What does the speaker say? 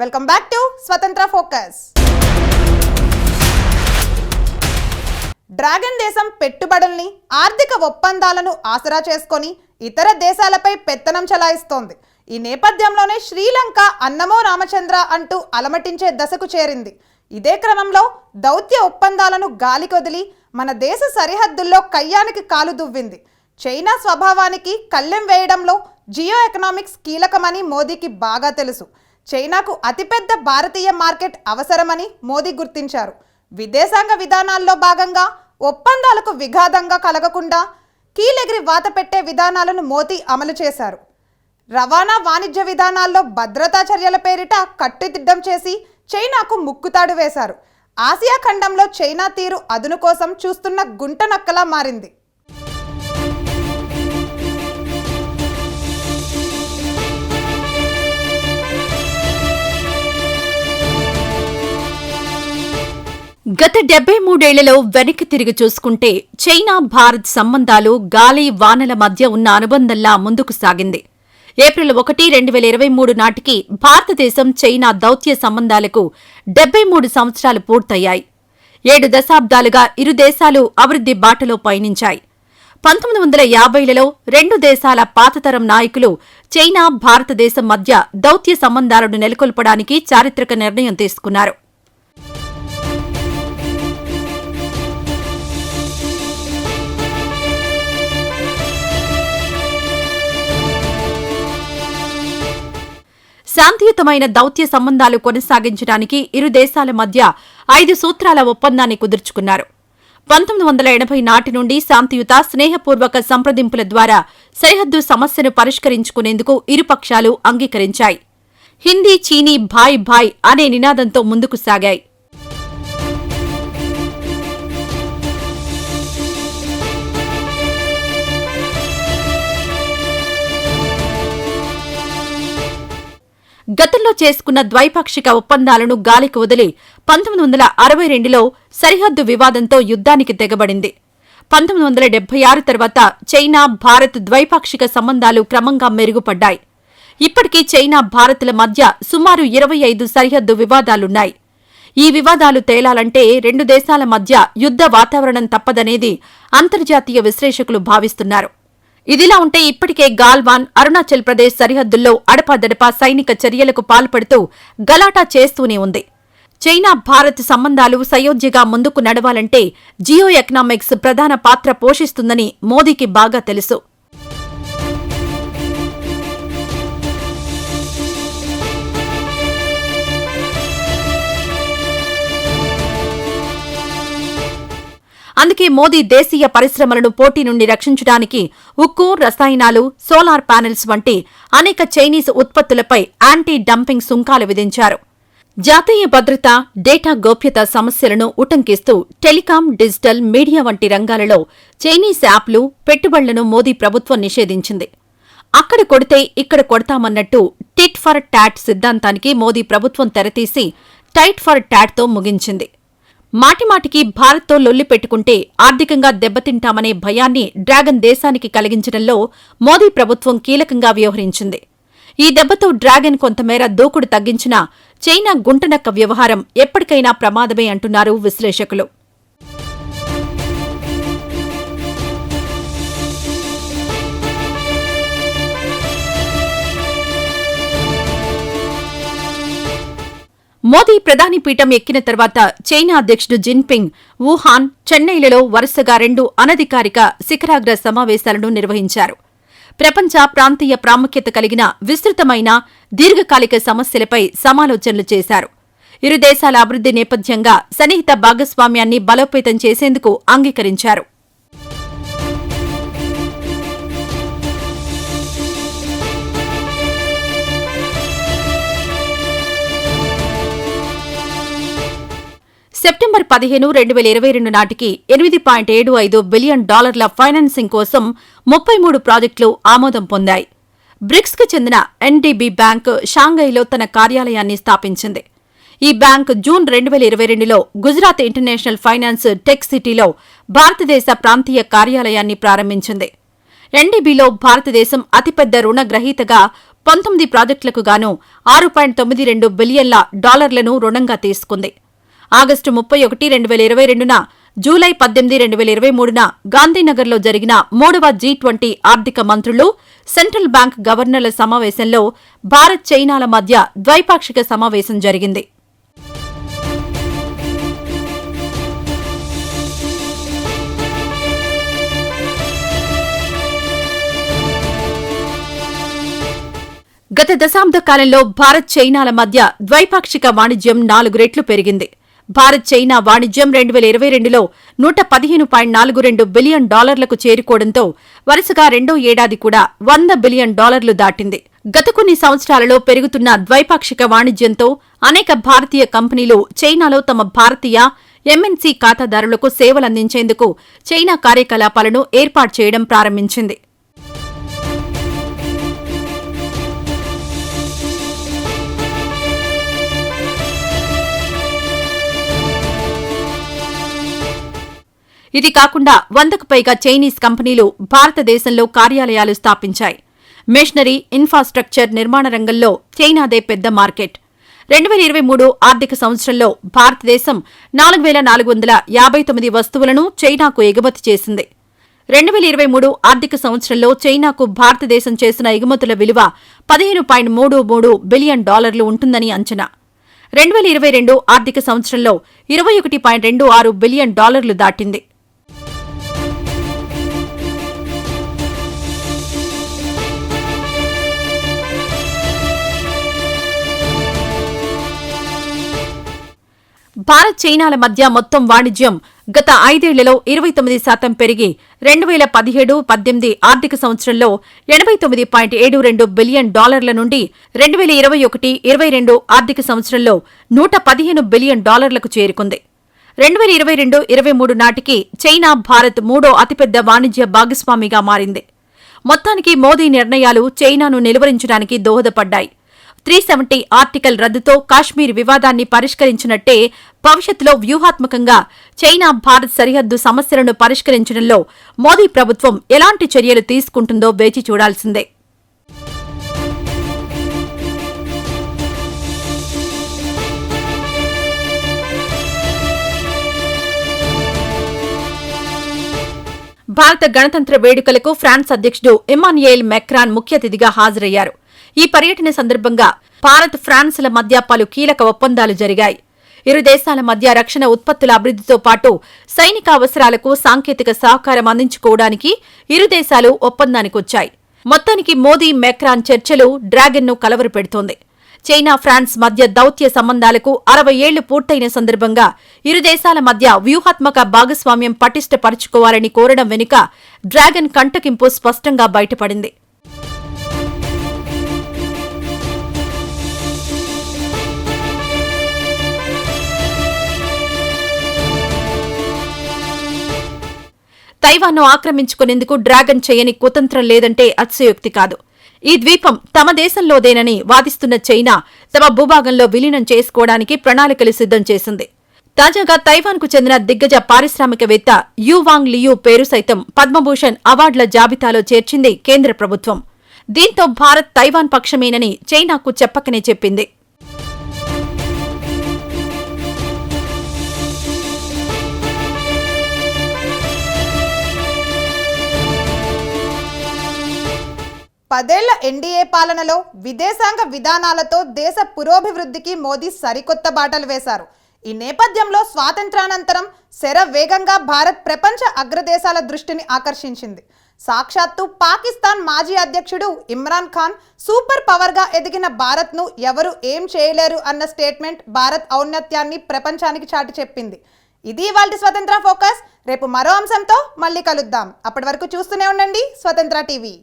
Welcome back to Swatantra focus dragon దేశం పెట్టుబడుల్ని ఆర్థిక ఒప్పందాలను ఆసరా చేసుకొని ఇతర దేశాలపై పెత్తనం చెలాయిస్తోంది ఈ నేపథ్యంలోనే శ్రీలంక అన్నమో రామచంద్ర అంటూ అలమటించే దశకు చేరింది. ఇదే క్రమంలో దౌత్య ఒప్పందాలను గాలికొదిలి మన దేశ సరిహద్దుల్లో కయ్యానికి కాలు దువ్వింది. చైనా స్వభావానికి కళ్ళెం వేయడంలో జియో ఎకనామిక్స్ కీలకమని మోదీకి బాగా తెలుసు. చైనాకు అతిపెద్ద భారతీయ మార్కెట్ అవసరమని మోదీ గుర్తించారు. విదేశాంగ విధానాల్లో భాగంగా ఒప్పందాలకు విఘాతంగా కలగకుండా కీలెగిరి వాత పెట్టే విధానాలను మోదీ అమలు చేశారు. రవాణా వాణిజ్య విధానాల్లో భద్రతా చర్యల పేరిట కట్టుదిడ్డం చేసి చైనాకు ముక్కుతాడు వేశారు. ఆసియా ఖండంలో చైనా తీరు అదును కోసం చూస్తున్న గుంట నక్కలా మారింది. గత డెబ్బై మూడేళ్ళలో వెనక్కి తిరిగి చూసుకుంటే చైనా భారత్ సంబంధాలు గాలి వానల మధ్య ఉన్న అనుబంధంలా ముందుకు సాగింది. ఏప్రిల్ ఒకటి రెండు వేల ఇరవై మూడు నాటికి భారతదేశం చైనా దౌత్య సంబంధాలకు డెబ్బై మూడు సంవత్సరాలు పూర్తయ్యాయి. ఏడు దశాబ్దాలుగా ఇరు దేశాలు అభివృద్ధి బాటలో పయనించాయి. పంతొమ్మిది వందల యాభైలలో రెండు దేశాల పాతతరం నాయకులు చైనా భారతదేశం మధ్య దౌత్య సంబంధాలను నెలకొల్పడానికి చారిత్రక నిర్ణయం తీసుకున్నారు. శాంతియుతమైన దౌత్య సంబంధాలు కొనసాగించడానికి ఇరు దేశాల మధ్య ఐదు సూత్రాల ఒప్పందాన్ని కుదుర్చుకున్నారు. పంతొమ్మిది వందల ఎనభై నాటి నుండి శాంతియుత స్నేహపూర్వక సంప్రదింపుల ద్వారా సరిహద్దు సమస్యను పరిష్కరించుకునేందుకు ఇరుపక్షాలు అంగీకరించాయి. హిందీ చీనీ భాయ్ భాయ్ అనే నినాదంతో ముందుకు సాగాయి. గతంలో చేసుకున్న ద్వైపాక్షిక ఒప్పందాలను గాలికి వదిలి పంతొమ్మిది వందల అరవై రెండులో సరిహద్దు వివాదంతో యుద్ధానికి తెగబడింది. పంతొమ్మిది వందల డెబ్బై ఆరు తర్వాత చైనా భారత్ ద్వైపాక్షిక సంబంధాలు క్రమంగా మెరుగుపడ్డాయి. ఇప్పటికీ చైనా భారత్ల మధ్య సుమారు ఇరవై ఐదు సరిహద్దు వివాదాలున్నాయి. ఈ వివాదాలు తేలాలంటే రెండు దేశాల మధ్య యుద్ధ వాతావరణం తప్పదనేది అంతర్జాతీయ విశ్లేషకులు భావిస్తున్నారు. ఇదిలా ఉంటే ఇప్పటికే గాల్వాన్ అరుణాచల్ ప్రదేశ్ సరిహద్దుల్లో అడపాదడపా సైనిక చర్యలకు పాల్పడుతూ గలాటా చేస్తూనే ఉంది. చైనా భారత్ సంబంధాలు సయోధ్యగా ముందుకు నడవాలంటే జియో ఎకనామిక్స్ ప్రధాన పాత్ర పోషిస్తుందని మోదీకి బాగా తెలుసు. అందుకే మోదీ దేశీయ పరిశ్రమలను పోటీ నుండి రక్షించడానికి ఉక్కు రసాయనాలు సోలార్ ప్యానెల్స్ వంటి అనేక చైనీస్ ఉత్పత్తులపై యాంటీ డంపింగ్ సుంకాలు విధించారు. జాతీయ భద్రత డేటా గోప్యత సమస్యలను ఉటంకిస్తూ టెలికాం డిజిటల్ మీడియా వంటి రంగాలలో చైనీస్ యాప్లు పెట్టుబడులను మోదీ ప్రభుత్వం నిషేధించింది. అక్కడ కొడితే ఇక్కడ కొడతామన్నట్టు టిట్ ఫర్ టాట్ సిద్ధాంతానికి మోదీ ప్రభుత్వం తెరతీసి టైట్ ఫర్ టాట్తో ముగించింది. మాటిమాటికి భారత్తో లొల్లి పెట్టుకుంటే ఆర్థికంగా దెబ్బతింటామనే భయాన్ని డ్రాగన్ దేశానికి కలిగించడంలో మోదీ ప్రభుత్వం కీలకంగా వ్యవహరించింది. ఈ దెబ్బతో డ్రాగన్ కొంతమేర దూకుడు తగ్గించినా చైనా గుంటనక్క వ్యవహారం ఎప్పటికైనా ప్రమాదమే అంటున్నారు విశ్లేషకులు. మోదీ ప్రధాని పీఠం ఎక్కిన తర్వాత చైనా అధ్యక్షుడు జిన్పింగ్ వుహాన్ చెన్నైలలో వరుసగా రెండు అనధికారిక శిఖరాగ్ర సమావేశాలను నిర్వహించారు. ప్రపంచ ప్రాంతీయ ప్రాముఖ్యత కలిగిన విస్తృతమైన దీర్ఘకాలిక సమస్యలపై సమాలోచనలు చేశారు. ఇరు దేశాల అభివృద్ధి నేపథ్యంగా సన్నిహిత భాగస్వామ్యాన్ని బలోపేతం చేసేందుకు అంగీకరించారు. పదిహేను రెండు వేల ఇరవై రెండు నాటికి ఎనిమిది పాయింట్ ఏడు ఐదు బిలియన్ డాలర్ల ఫైనాన్సింగ్ కోసం ముప్పై మూడు ప్రాజెక్టులు ఆమోదం పొందాయి. బ్రిక్స్కు చెందిన ఎన్డీబీ బ్యాంక్ షాంఘైలో తన కార్యాలయాన్ని స్థాపించింది. ఈ బ్యాంక్ జూన్ రెండు వేల ఇరవై రెండులో గుజరాత్ ఇంటర్నేషనల్ ఫైనాన్స్ టెక్ సిటీలో భారతదేశ ప్రాంతీయ కార్యాలయాన్ని ప్రారంభించింది. ఎన్డీబీలో భారతదేశం అతిపెద్ద రుణగ్రహీతగా పంతొమ్మిది ప్రాజెక్టులకు గాను ఆరు పాయింట్ తొమ్మిది రెండు బిలియన్ల డాలర్లను రుణంగా తీసుకుంది. ఆగస్టు ముప్పై ఒకటి రెండు వేల ఇరవై రెండున జూలై పద్దెనిమిది రెండు వేల ఇరవై మూడున గాంధీనగర్లో జరిగిన మూడవ జీ ట్వంటీ ఆర్థిక మంత్రులు సెంట్రల్ బ్యాంక్ గవర్నర్ల సమావేశంలో భారత్ చైనాల మధ్య ద్వైపాక్షిక సమావేశం జరిగింది. గత దశాబ్ద కాలంలో భారత్ చైనాల మధ్య ద్వైపాక్షిక వాణిజ్యం నాలుగు రెట్లు పెరిగింది. భారత్ చైనా వాణిజ్యం రెండు వేల ఇరవై రెండులో నూట పదిహేను పాయింట్ నాలుగు రెండు బిలియన్ డాలర్లకు చేరుకోవడంతో వరుసగా రెండో ఏడాది కూడా వంద బిలియన్ డాలర్లు దాటింది. గత కొన్ని సంవత్సరాలలో పెరుగుతున్న ద్వైపాక్షిక వాణిజ్యంతో అనేక భారతీయ కంపెనీలు చైనాలో తమ భారతీయ ఎంఎన్సీ ఖాతాదారులకు సేవలందించేందుకు చైనా కార్యకలాపాలను ఏర్పాటు చేయడం ప్రారంభించింది. ఇది కాకుండా వందకు పైగా చైనీస్ కంపెనీలు భారతదేశంలో కార్యాలయాలు స్థాపించాయి. మిషనరీ ఇన్ఫ్రాస్ట్రక్చర్ నిర్మాణ రంగంలో చైనాదే పెద్ద మార్కెట్. రెండు వేల ఇరవై మూడు ఆర్థిక సంవత్సరంలో భారతదేశం నాలుగు వేల నాలుగు వందల యాభై తొమ్మిది వస్తువులను చైనాకు ఎగుమతి చేసింది. రెండు వేల ఇరవై మూడు ఆర్థిక సంవత్సరంలో చైనాకు భారతదేశం చేసిన ఎగుమతుల విలువ పదిహేను పాయింట్ మూడు మూడు బిలియన్ డాలర్లు ఉంటుందని అంచనా. రెండు వేల ఇరవై రెండు ఆర్థిక సంవత్సరంలో ఇరవై ఒకటి పాయింట్ రెండు ఆరు బిలియన్ డాలర్లు దాటింది. భారత్ చైనాల మధ్య మొత్తం వాణిజ్యం గత ఐదేళ్ళలో ఇరవై తొమ్మిది శాతం పెరిగి రెండు వేల పదిహేడు పద్దెనిమిది ఆర్థిక సంవత్సరంలో ఎనభై తొమ్మిది పాయింట్ ఏడు రెండు బిలియన్ డాలర్ల నుండి రెండు వేల ఇరవై ఒకటి ఇరవై రెండు ఆర్థిక సంవత్సరంలో నూట పదిహేను బిలియన్ డాలర్లకు చేరుకుంది. రెండు వేల ఇరవై రెండు ఇరవై మూడు నాటికి చైనా భారత్ మూడో అతిపెద్ద వాణిజ్య భాగస్వామిగా మారింది. మొత్తానికి మోదీ నిర్ణయాలు చైనాను నిలువరించడానికి దోహదపడ్డాయి. త్రీ సెవెంటీ ఆర్టికల్ రద్దుతో కాశ్మీర్ వివాదాన్ని పరిష్కరించినట్టే భవిష్యత్తులో వ్యూహాత్మకంగా చైనా భారత్ సరిహద్దు సమస్యలను పరిష్కరించడంలో మోదీ ప్రభుత్వం ఎలాంటి చర్యలు తీసుకుంటుందో వేచి చూడాల్సిందే. భారత గణతంత్ర వేడుకలకు ఫ్రాన్స్ అధ్యక్షుడు ఇమాన్యుయేల్ మెక్రాన్ ముఖ్య అతిథిగా హాజరయ్యారు. ఈ పర్యటన సందర్భంగా భారత్ ఫ్రాన్స్ల మధ్య పలు కీలక ఒప్పందాలు జరిగాయి. ఇరు దేశాల మధ్య రక్షణ ఉత్పత్తుల అభివృద్ధితో పాటు సైనిక అవసరాలకు సాంకేతిక సహకారం అందించుకోవడానికి ఇరు దేశాలు ఒప్పందానికొచ్చాయి. మొత్తానికి మోదీ మెక్రాన్ చర్చలు డ్రాగన్ను కలవరపెడుతోంది. చైనా ఫ్రాన్స్ మధ్య దౌత్య సంబంధాలకు అరవై ఏళ్ళు పూర్తయిన సందర్భంగా ఇరు దేశాల మధ్య వ్యూహాత్మక భాగస్వామ్యం పటిష్టపరుచుకోవాలని కోరడం వెనుక డ్రాగన్ కంటకింపు స్పష్టంగా బయటపడింది. తైవాన్ను ఆక్రమించుకునేందుకు డ్రాగన్ చేయని కుతంత్రం లేదంటే అతిశయోక్తి కాదు. ఈ ద్వీపం తమ దేశంలోదేనని వాదిస్తున్న చైనా తమ భూభాగంలో విలీనం చేసుకోవడానికి ప్రణాళికలు సిద్ధం చేసింది. తాజాగా తైవాన్కు చెందిన దిగ్గజ పారిశ్రామికవేత్త యువాంగ్ లియూ పేరు సైతం పద్మభూషణ్ అవార్డుల జాబితాలో చేర్చింది కేంద్ర ప్రభుత్వం. దీంతో భారత్ తైవాన్ పక్షమేనని చైనాకు చెప్పకనే చెప్పింది. పదేళ్ళ ఎన్డీఏ పాలనలో విదేశాంగ విధానాలతో దేశ పురోభివృద్ధికి మోదీ సరికొత్త బాటలు వేశారు. ఈ నేపథ్యంలో స్వాతంత్రానంతరం శర వేగంగా భారత్ ప్రపంచ అగ్రదేశాల దృష్టిని ఆకర్షించింది. సాక్షాత్తు పాకిస్తాన్ మాజీ అధ్యక్షుడు ఇమ్రాన్ ఖాన్ సూపర్ పవర్గా ఎదిగిన భారత్ను ఎవరు ఏం చేయలేరు అన్న స్టేట్మెంట్ భారత్ ఔన్నత్యాన్ని ప్రపంచానికి చాటి చెప్పింది. ఇది వాళ్ళ స్వతంత్ర ఫోకస్. రేపు మరో అంశంతో మళ్ళీ కలుద్దాం. అప్పటి వరకు చూస్తూనే ఉండండి స్వతంత్ర టీవీ.